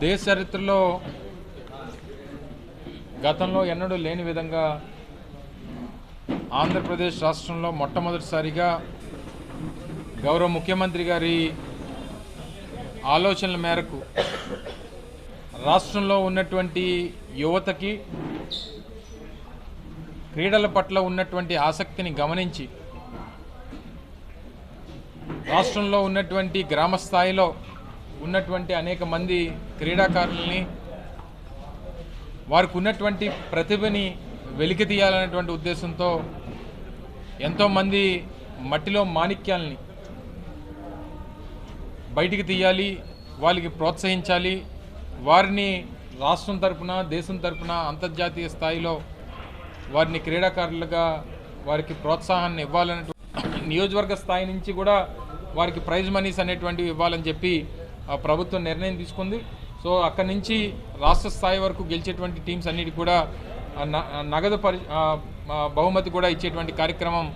దేశ చరిత్రలో గతంలో ఎన్నడూ లేని విధంగా ఆంధ్రప్రదేశ్ రాష్ట్రంలో మొట్టమొదటిసారిగా గౌరవ ముఖ్యమంత్రి గారి ఆలోచనల మేరకు రాష్ట్రంలో ఉన్నటువంటి యువతకి క్రీడల పట్ల ఉన్నటువంటి ఆసక్తిని గమనించి రాష్ట్రంలో ఉన్నటువంటి గ్రామ స్థాయిలో ఉన్నటువంటి అనేక మంది క్రీడాకారుల్ని వారికి ఉన్నటువంటి ప్రతిభని వెలికి తీయాలనేటువంటి ఉద్దేశంతో ఎంతోమంది మట్టిలో మాణిక్యాల్ని బయటికి తీయాలి వాళ్ళకి ప్రోత్సహించాలి. వారిని రాష్ట్రం తరపున దేశం తరపున అంతర్జాతీయ స్థాయిలో వారిని క్రీడాకారులుగా వారికి ప్రోత్సాహాన్ని ఇవ్వాలనే నియోజకవర్గ స్థాయి నుంచి కూడా వారికి ప్రైజ్ మనీస్ అనేటువంటివి ఇవ్వాలని చెప్పి ప్రభుత్వం నిర్ణయం తీసుకుంది. సో అక్కడి నుంచి రాష్ట్ర స్థాయి వరకు గెలిచేటువంటి టీమ్స్ అన్నిటి కూడా నగదు పరి బహుమతి కూడా ఇచ్చేటువంటి కార్యక్రమం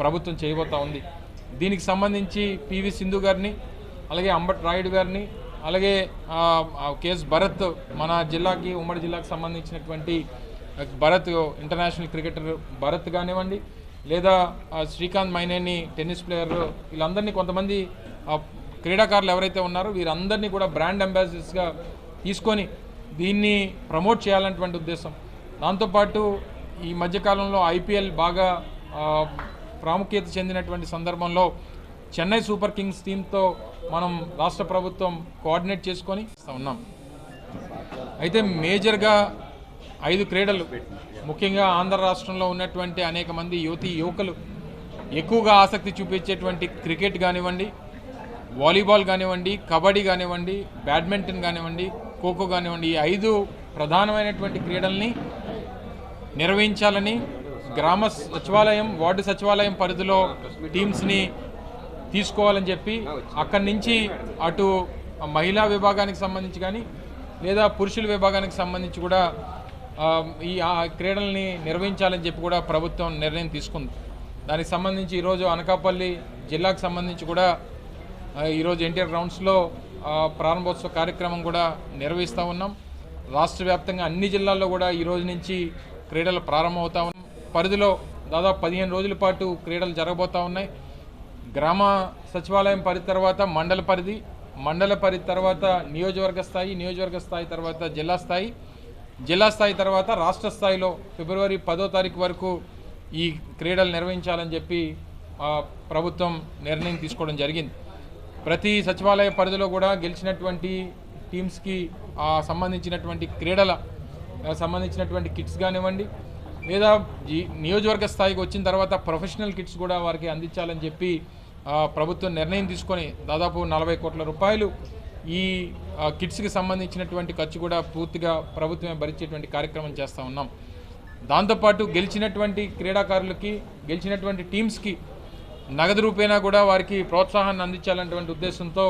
ప్రభుత్వం చేయబోతా ఉంది. దీనికి సంబంధించి పివి సింధు గారిని అలాగే అంబట్ రాయుడు గారిని అలాగే కేఎస్ భరత్ మన జిల్లాకి ఉమ్మడి జిల్లాకు సంబంధించినటువంటి భరత్ ఇంటర్నేషనల్ క్రికెటర్ భరత్ కానివ్వండి లేదా శ్రీకాంత్ మైనేని టెన్నిస్ ప్లేయర్ వీళ్ళందరినీ కొంతమంది క్రీడాకారులు ఎవరైతే ఉన్నారో వీరందరినీ కూడా బ్రాండ్ అంబాసిడర్స్గా తీసుకొని దీన్ని ప్రమోట్ చేయాలన్నటువంటి ఉద్దేశం. దాంతోపాటు ఈ మధ్యకాలంలో ఐపీఎల్ బాగా ప్రాముఖ్యత చెందినటువంటి సందర్భంలో చెన్నై సూపర్ కింగ్స్ టీంతో మనం రాష్ట్ర ప్రభుత్వం కోఆర్డినేట్ చేసుకొని ఉన్నాం. అయితే మేజర్గా ఐదు క్రీడలు ముఖ్యంగా ఆంధ్ర రాష్ట్రంలో ఉన్నటువంటి అనేక మంది యువతి యువకులు ఎక్కువగా ఆసక్తి చూపించేటువంటి క్రికెట్ కానివ్వండి వాలీబాల్ కానివ్వండి కబడ్డీ కానివ్వండి బ్యాడ్మింటన్ కానివ్వండి ఖోఖో కానివ్వండి ఈ ఐదు ప్రధానమైనటువంటి క్రీడల్ని నిర్వహించాలని గ్రామ సచివాలయం వార్డు సచివాలయం పరిధిలో టీమ్స్ని తీసుకోవాలని చెప్పి అక్కడి నుంచి అటు మహిళా విభాగానికి సంబంధించి కానీ లేదా పురుషుల విభాగానికి సంబంధించి కూడా ఈ క్రీడల్ని నిర్వహించాలని చెప్పి కూడా ప్రభుత్వం నిర్ణయం తీసుకుంది. దానికి సంబంధించి ఈరోజు అనకాపల్లి జిల్లాకు సంబంధించి కూడా ఈరోజు ఎన్టీఆర్ గ్రౌండ్స్లో ప్రారంభోత్సవ కార్యక్రమం కూడా నిర్వహిస్తూ ఉన్నాం. రాష్ట్ర వ్యాప్తంగా అన్ని జిల్లాల్లో కూడా ఈ రోజు నుంచి క్రీడలు ప్రారంభమవుతా ఉన్నాం. పరిధిలో దాదాపు పదిహేను రోజుల పాటు క్రీడలు జరగబోతూ ఉన్నాయి. గ్రామ సచివాలయం పరిధి తర్వాత మండల పరిధి మండల పరిధి తర్వాత నియోజకవర్గ స్థాయి నియోజకవర్గ స్థాయి తర్వాత జిల్లా స్థాయి. జిల్లా స్థాయి తర్వాత రాష్ట్ర స్థాయిలో ఫిబ్రవరి పదో తారీఖు వరకు ఈ క్రీడలు నిర్వహించాలని చెప్పి ప్రభుత్వం నిర్ణయం తీసుకోవడం జరిగింది. ప్రతి సచివాలయ పరిధిలో కూడా గెలిచినటువంటి టీమ్స్కి ఆ సంబంధించినటువంటి క్రీడల సంబంధించినటువంటి కిట్స్ కానివ్వండి లేదా ఈ నియోజకవర్గ స్థాయికి వచ్చిన తర్వాత ప్రొఫెషనల్ కిట్స్ కూడా వారికి అందించాలని చెప్పి ప్రభుత్వం నిర్ణయం తీసుకొని దాదాపు నలభై కోట్ల రూపాయలు ఈ కిట్స్కి సంబంధించినటువంటి ఖర్చు కూడా పూర్తిగా ప్రభుత్వమే భరించేటువంటి కార్యక్రమం చేస్తూ ఉన్నాం. దాంతోపాటు గెలిచినటువంటి క్రీడాకారులకి గెలిచినటువంటి టీమ్స్కి నగదు రూపేణా కూడా వారికి ప్రోత్సాహాన్ని అందించాలన్నటువంటి ఉద్దేశంతో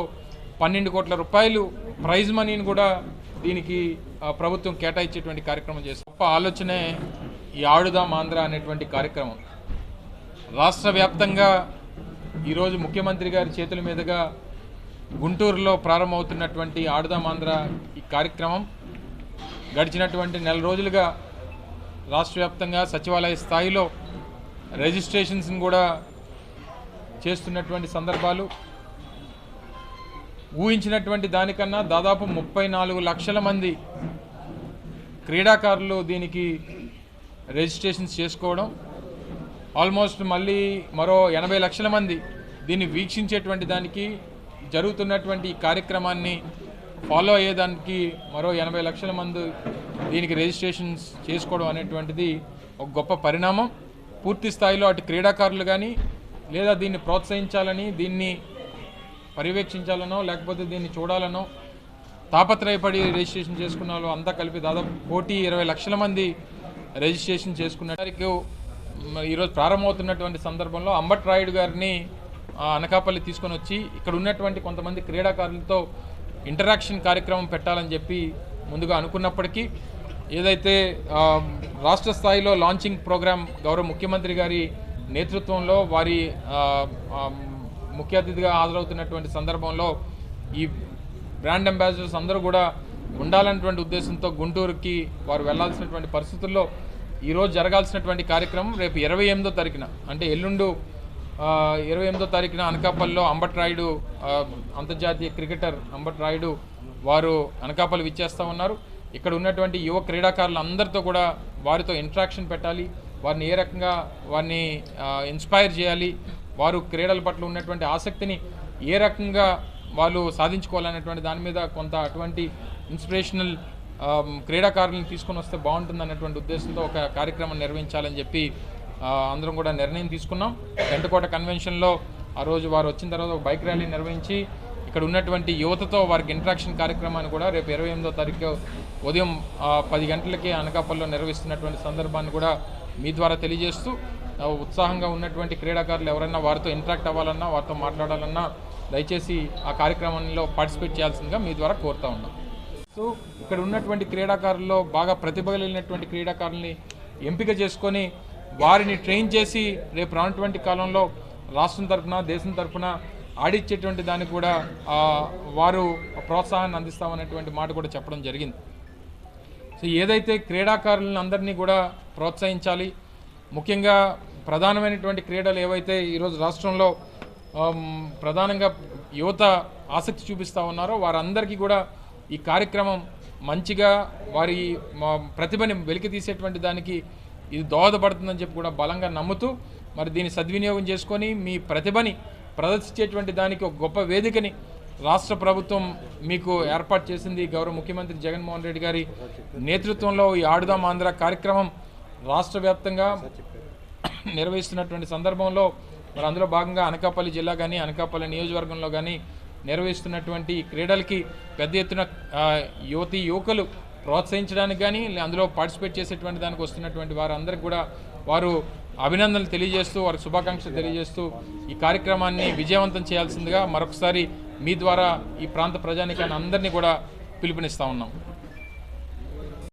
పన్నెండు కోట్ల రూపాయలు ప్రైజ్ మనీని కూడా దీనికి ప్రభుత్వం కేటాయించేటువంటి కార్యక్రమం చేస్తుంది గొప్ప ఆలోచనే ఈ ఆడుదాం ఆంధ్ర అనేటువంటి కార్యక్రమం. రాష్ట్ర వ్యాప్తంగా ఈరోజు ముఖ్యమంత్రి గారి చేతుల మీదుగా గుంటూరులో ప్రారంభమవుతున్నటువంటి ఆడుదాం ఆంధ్ర ఈ కార్యక్రమం. గడిచినటువంటి నెల రోజులుగా రాష్ట్ర వ్యాప్తంగా సచివాలయ స్థాయిలో రిజిస్ట్రేషన్స్ని కూడా చేస్తున్నటువంటి సందర్భాలు ఊహించినటువంటి దానికన్నా దాదాపు ముప్పై నాలుగు లక్షల మంది క్రీడాకారులు దీనికి రిజిస్ట్రేషన్స్ చేసుకోవడం ఆల్మోస్ట్ మళ్ళీ మరో ఎనభై లక్షల మంది దీన్ని వీక్షించేటువంటి దానికి జరుగుతున్నటువంటి ఈ కార్యక్రమాన్ని ఫాలో అయ్యేదానికి మరో ఎనభై లక్షల మంది దీనికి రిజిస్ట్రేషన్స్ చేసుకోవడం అనేటువంటిది ఒక గొప్ప పరిణామం. పూర్తి స్థాయిలో అటు క్రీడాకారులు కానీ లేదా దీన్ని ప్రోత్సహించాలని దీన్ని పర్యవేక్షించాలనో లేకపోతే దీన్ని చూడాలనో తాపత్రయపడి రిజిస్ట్రేషన్ చేసుకున్న వాళ్ళు అంతా కలిపి దాదాపు కోటి ఇరవై లక్షల మంది రిజిస్ట్రేషన్ చేసుకున్నట్టు ఈరోజు ప్రారంభమవుతున్నటువంటి సందర్భంలో అంబట్ రాయుడు గారిని అనకాపల్లి తీసుకొని వచ్చి ఇక్కడ ఉన్నటువంటి కొంతమంది క్రీడాకారులతో ఇంటరాక్షన్ కార్యక్రమం పెట్టాలని చెప్పి ముందుగా అనుకున్నప్పటికీ ఏదైతే రాష్ట్ర స్థాయిలో లాంచింగ్ ప్రోగ్రాం గౌరవ ముఖ్యమంత్రి గారి నేతృత్వంలో వారి ముఖ్య అతిథిగా హాజరవుతున్నటువంటి సందర్భంలో ఈ బ్రాండ్ అంబాసిడర్స్ అందరూ కూడా ఉండాలన్నటువంటి ఉద్దేశంతో గుంటూరుకి వారు వెళ్ళాల్సినటువంటి పరిస్థితుల్లో ఈరోజు జరగాల్సినటువంటి కార్యక్రమం రేపు ఇరవై ఎనిమిదో తారీఖున అంటే ఎల్లుండు ఇరవై ఎనిమిదో తారీఖున అనకాపల్లిలో అంబట్ రాయుడు అంతర్జాతీయ క్రికెటర్ అంబట్రాయుడు వారు అనకాపల్లి విచ్చేస్తూ ఉన్నారు. ఇక్కడ ఉన్నటువంటి యువ క్రీడాకారులు అందరితో కూడా వారితో ఇంట్రాక్షన్ పెట్టాలి. వారిని ఏ రకంగా వారిని ఇన్స్పైర్ చేయాలి వారు క్రీడల పట్ల ఉన్నటువంటి ఆసక్తిని ఏ రకంగా వాళ్ళు సాధించుకోవాలనేటువంటి దాని మీద కొంత అటువంటి ఇన్స్పిరేషనల్ క్రీడాకారులను తీసుకొని వస్తే బాగుంటుంది అన్నటువంటి ఉద్దేశంతో ఒక కార్యక్రమం నిర్వహించాలని చెప్పి అందరం కూడా నిర్ణయం తీసుకున్నాం. గంటకోట కన్వెన్షన్లో ఆ రోజు వారు వచ్చిన తర్వాత ఒక బైక్ ర్యాలీ నిర్వహించి ఇక్కడ ఉన్నటువంటి యువతతో వారికి ఇంట్రాక్షన్ కార్యక్రమాన్ని కూడా రేపు ఇరవై ఎనిమిదో తారీఖు ఉదయం పది గంటలకి అనకాపల్లిలో నిర్వహిస్తున్నటువంటి సందర్భాన్ని కూడా మీ ద్వారా తెలియజేస్తూ ఉత్సాహంగా ఉన్నటువంటి క్రీడాకారులు ఎవరైనా వారితో ఇంటరాక్ట్ అవ్వాలన్నా వారితో మాట్లాడాలన్నా దయచేసి ఆ కార్యక్రమంలో పార్టిసిపేట్ చేయాల్సిందిగా మీ ద్వారా కోరుతా ఉన్నాం. సో ఇక్కడ ఉన్నటువంటి క్రీడాకారుల్లో బాగా ప్రతిభ కలిగినటువంటి క్రీడాకారుల్ని ఎంపిక చేసుకొని వారిని ట్రైన్ చేసి రేపు రానటువంటి కాలంలో రాష్ట్రం తరఫున దేశం తరఫున ఆడిచ్చేటువంటి దానికి కూడా వారు ప్రోత్సాహాన్ని అందిస్తామనేటువంటి మాట కూడా చెప్పడం జరిగింది. సో ఏదైతే క్రీడాకారులను అందరినీ కూడా ప్రోత్సహించాలి ముఖ్యంగా ప్రధానమైనటువంటి క్రీడలు ఏవైతే ఈరోజు రాష్ట్రంలో ప్రధానంగా యువత ఆసక్తి చూపిస్తూ ఉన్నారో వారందరికీ కూడా ఈ కార్యక్రమం మంచిగా వారి మా ప్రతిభని వెలికి తీసేటువంటి దానికి ఇది దోహదపడుతుందని చెప్పి కూడా బలంగా నమ్ముతూ మరి దీన్ని సద్వినియోగం చేసుకొని మీ ప్రతిభని ప్రదర్శించేటువంటి దానికి ఒక గొప్ప వేదికని రాష్ట్ర ప్రభుత్వం మీకు ఏర్పాటు చేసింది గౌరవ ముఖ్యమంత్రి జగన్మోహన్ రెడ్డి గారి నేతృత్వంలో ఈ ఆడుదాం ఆంధ్ర కార్యక్రమం రాష్ట్ర వ్యాప్తంగా నిర్వహిస్తున్నటువంటి సందర్భంలో మరి అందులో భాగంగా అనకాపల్లి జిల్లా కానీ అనకాపల్లి నియోజకవర్గంలో కానీ నిర్వహిస్తున్నటువంటి క్రీడలకి పెద్ద ఎత్తున యువతి యువకులు ప్రోత్సహించడానికి కానీ అందులో పార్టిసిపేట్ చేసేటువంటి దానికి వస్తున్నటువంటి వారందరికి కూడా వారు అభినందనలు తెలియజేస్తూ వారికి శుభాకాంక్షలు తెలియజేస్తూ ఈ కార్యక్రమాన్ని విజయవంతం చేయాల్సిందిగా మరొకసారి మీ ద్వారా ఈ ప్రాంత ప్రజానికాన్ని అందరినీ కూడా పిలుపునిస్తూ ఉన్నాం.